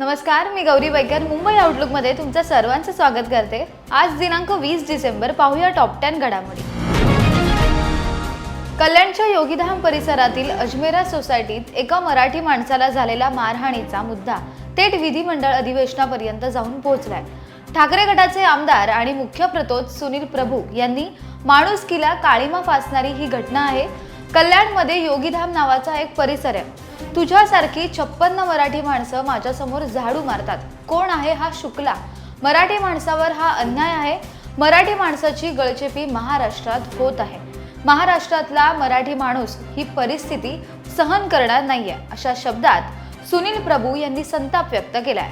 नमस्कार मी गौरी वैकर मुंबई आउटलुकमध्ये तुमचं सर्वांचं स्वागत करते. आज दिनांक वीस डिसेंबर पाहूया टॉप टेन घडामोडी. कल्याणच्या योगीधाम परिसरातील अजमेरा सोसायटीत एका मराठी माणसाला झालेला मारहाणीचा मुद्दा थेट विधिमंडळ अधिवेशनापर्यंत जाऊन पोहोचलाय. ठाकरे गटाचे आमदार आणि मुख्य प्रतोद सुनील प्रभू यांनी माणुसकीला काळीमा फासणारी ही घटना आहे. कल्याणमध्ये योगीधाम नावाचा एक परिसर आहे. तुझ्यासारखी छप्पन्न मराठी माणसं माझ्यासमोर झाडू मारतात. कोण आहे हा शुक्ला? मराठी माणसावर हा अन्याय आहे? मराठी माणसाची गळचेपी महाराष्ट्रात होत आहे. महाराष्ट्रातला मराठी माणूस ही परिस्थिती सहन करणार नाहीये अशा शब्दात सुनील प्रभू यांनी संताप व्यक्त केलाय.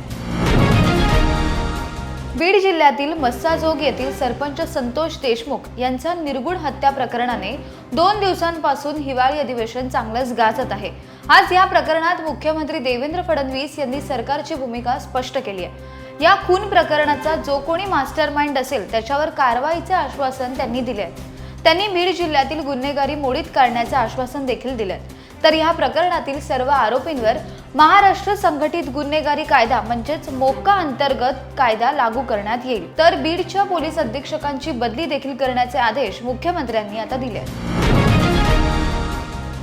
बीड जिल्ह्यातील मस्साजोग येथील सरपंच संतोष देशमुख यांचा निर्गुण हत्या प्रकरणाने दोन दिवसांपासून हिवाळी अधिवेशन चांगलंच गाजत आहे. आज या प्रकरणात मुख्यमंत्री देवेंद्र फडणवीस यांनी सरकारची भूमिका स्पष्ट केली आहे. या खून प्रकरणाचा जो कोणी मास्टर माइंड असेल त्याच्यावर कारवाईचे आश्वासन त्यांनी दिले आहे त्यांनी बीड जिल्ह्यातील गुन्हेगारी मोडीत काढण्याचे आश्वासन देखील दिले तर या प्रकरणातील सर्व आरोपींवर महाराष्ट्र संघटित गुन्हेगारी कायदा म्हणजेच मोका अंतर्गत कायदा लागू करण्यात येईल. तर बीडच्या पोलीस अधीक्षकांची बदली देखील करण्याचे आदेश मुख्यमंत्र्यांनी आता दिले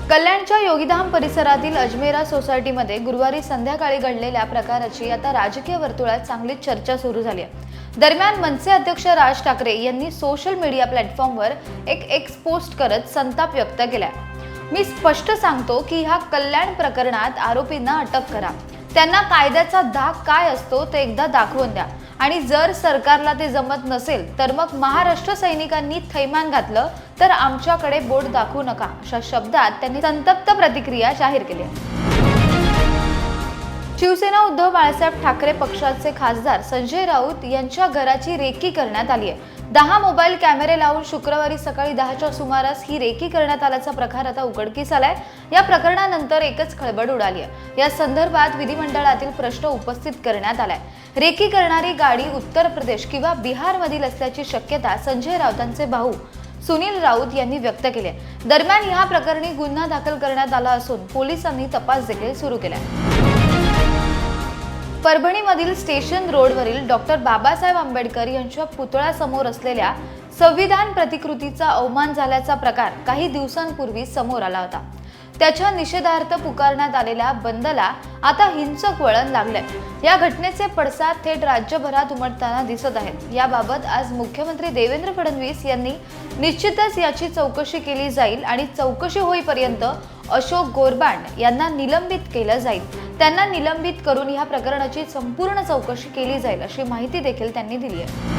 कल्याणच्या योगीधाम परिसरातील अजमेरा सोसायटीमध्ये गुरुवारी संध्याकाळी घडलेल्या प्रकाराची आता राजकीय वर्तुळात चांगलीच चर्चा सुरू झाली आहे. दरम्यान मनसे अध्यक्ष राज ठाकरे यांनी सोशल मीडिया प्लॅटफॉर्मवर एक एक्स पोस्ट करत संताप व्यक्त केला मी स्पष्ट सांगतो की ह्या कल्याण प्रकरणात आरोपींना अटक करा. त्यांना कायद्याचा धाक काय असतो ते एकदा दाखवून द्या. आणि जर सरकारला ते जमत नसेल तर मग महाराष्ट्र सैनिकांनी थैमान घातलं तर आमच्याकडे बोट दाखवू नका अशा शब्दात त्यांनी संतप्त प्रतिक्रिया जाहीर केली. शिवसेना उद्धव बाळासाहेब ठाकरे पक्षाचे खासदार संजय राऊत यांच्या घराची रेकी करण्यात आली आहे. दहा मोबाईल कॅमेरे लावून शुक्रवारी सकाळी दहाच्या सुमारास ही रेकी करण्यात आल्याचा प्रकार आता उघडकीस आलाय. या प्रकरणानंतर एकच खळबळ उडाली आहे. या संदर्भात विधिमंडळातील प्रश्न उपस्थित करण्यात आलाय. रेकी करणारी गाडी उत्तर प्रदेश किंवा बिहारमधील असल्याची शक्यता संजय राऊतांचे भाऊ सुनील राऊत यांनी व्यक्त केली दरम्यान या प्रकरणी गुन्हा दाखल करण्यात आला असून पोलिसांनी तपास देखील सुरू केला आहे परभणीमधील स्टेशन रोडवरील डॉक्टर बाबासाहेब आंबेडकर यांच्या पुतळ्यासमोर असलेल्या संविधान प्रतिकृतीचा अवमान झाल्याचा प्रकार काही दिवसांपूर्वी समोर आला होता. त्याच्या निषेधार्थ पुकारण्यात आलेल्या बंदला आता हिंसक वळण लागलंय. या घटनेचे पडसाद थेट राज्यभरात उमटताना दिसत आहेत. याबाबत आज मुख्यमंत्री देवेंद्र फडणवीस यांनी निश्चितच याची चौकशी केली जाईल आणि चौकशी होईपर्यंत अशोक गोरबांड यांना निलंबित केलं जाईल. त्यांना निलंबित करून या प्रकरणाची संपूर्ण चौकशी केली जाईल अशी माहिती देखील त्यांनी दिली आहे.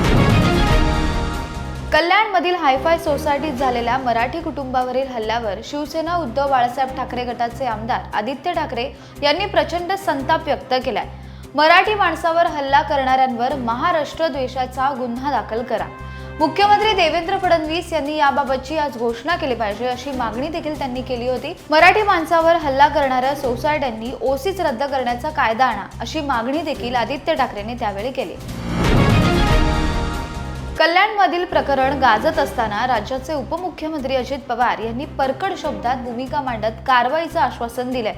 कल्याणमधील हायफाय सोसायटीत झालेल्या मराठी कुटुंबावरील हल्ल्यावर शिवसेना उद्धव बाळासाहेब ठाकरे गटाचे आमदार आदित्य ठाकरे यांनी प्रचंड संताप व्यक्त केलाय. मराठी माणसावर हल्ला करणाऱ्यांवर महाराष्ट्र द्वेषाचा गुन्हा दाखल करा. मुख्यमंत्री देवेंद्र फडणवीस यांनी याबाबतची आज घोषणा केली पाहिजे अशी मागणी देखील त्यांनी केली होती. मराठी माणसावर हल्ला करणाऱ्या सोसायट्यांनी ओसीच रद्द करण्याचा कायदा आणा अशी मागणी देखील आदित्य ठाकरेंनी त्यावेळी केली. कल्याणमधील प्रकरण गाजत असताना राज्याचे उपमुख्यमंत्री अजित पवार यांनी परकड शब्दात भूमिका मांडत कारवाईचं आश्वासन दिलंय.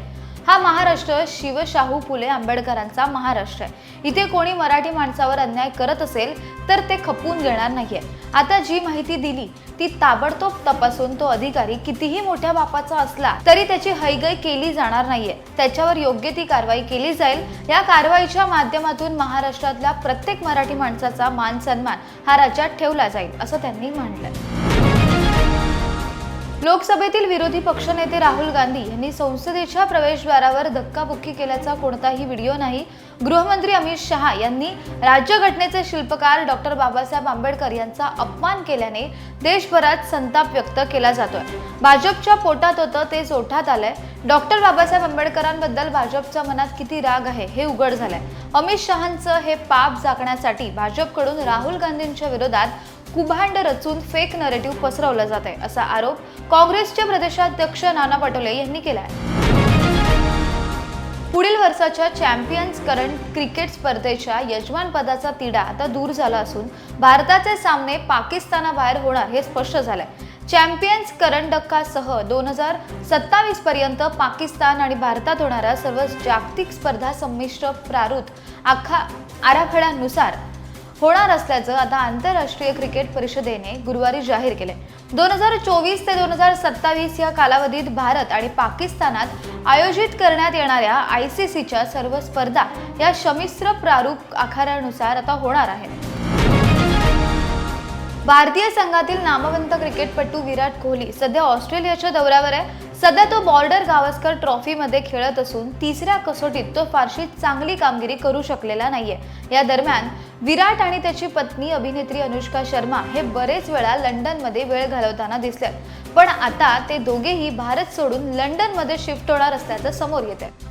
हा महाराष्ट्र शिवशाहू फुले आंबेडकरांचा महाराष्ट्र आहे. इथे कोणी मराठी माणसावर अन्याय करत असेल तर ते खपवून घेणार नाहीये. आता जी माहिती दिली ती ताबडतोब तपासून तो अधिकारी कितीही मोठ्या बापाचा असला तरी त्याची हैगय केली जाणार नाहीये. त्याच्यावर योग्य ती कारवाई केली जाईल. या कारवाईच्या माध्यमातून महाराष्ट्रातल्या प्रत्येक मराठी माणसाचा मान सन्मान हा राज्यात ठेवला जाईल असं त्यांनी म्हटलंय लोकसभेतील विरोधी पक्षनेते राहुल गांधी यांनी संसदेच्या प्रवेशद्वारावर धक्काबुक्की केल्याचा कोणताही व्हिडिओ नाही. गृहमंत्री अमित शहा यांनी राज्यघटनेचे शिल्पकार डॉक्टर बाबासाहेब आंबेडकर यांचा अपमान केल्याने देशभरात संताप व्यक्त केला जातोय. भाजपच्या पोटात होतं ते ओठात आलंय. डॉक्टर बाबासाहेब आंबेडकरांबद्दल भाजपच्या मनात किती राग आहे हे उघड झालंय. अमित शहांचं हे पाप झाकण्यासाठी भाजपकडून राहुल गांधींच्या विरोधात कुभांड रचून फेक नरेटिव्ह पसरवलं जात आहे असा आरोप काँग्रेसचे प्रदेशाध्यक्ष नाना पटोले यांनी केला आहे पुढील वर्षाच्या चॅम्पियन्स करंट क्रिकेट स्पर्धेच्या यजमानपदाचा तिढा आता दूर झाला असून भारताचे सामने पाकिस्तानाबाहेर होणार हे स्पष्ट झालंय. चॅम्पियन्स करंडकासह दोन हजार सत्तावीस पर्यंत पाकिस्तान आणि भारतात होणाऱ्या सर्व जागतिक स्पर्धा संमिश्र प्रारूत आखा आराखड्यानुसार होणार असल्याचं आता आंतरराष्ट्रीय क्रिकेट परिषदेने गुरुवारी जाहीर केले. दोन हजार चोवीस ते दोन हजार सत्तावीस या कालावधीत भारत आणि पाकिस्तानात आयोजित करण्यात येणाऱ्या आय सी सीच्या सर्व स्पर्धा या शमिश्र प्रारूप आखाड्यानुसार आता होणार आहेत. भारतीय संघातील नामवंत क्रिकेटपटू विराट कोहली सध्या ऑस्ट्रेलियाच्या दौऱ्यावर आहे. सध्या तो बॉर्डर गावस्कर ट्रॉफीमध्ये खेळत असून तिसऱ्या कसोटीत तो फारशी चांगली कामगिरी करू शकलेला नाहीये. या दरम्यान विराट आणि त्याची पत्नी अभिनेत्री अनुष्का शर्मा हे बरेच वेळा लंडनमध्ये वेळ घालवताना दिसले पण आता ते दोघेही भारत सोडून लंडनमध्ये शिफ्ट होणार असल्याचं समोर येत आहे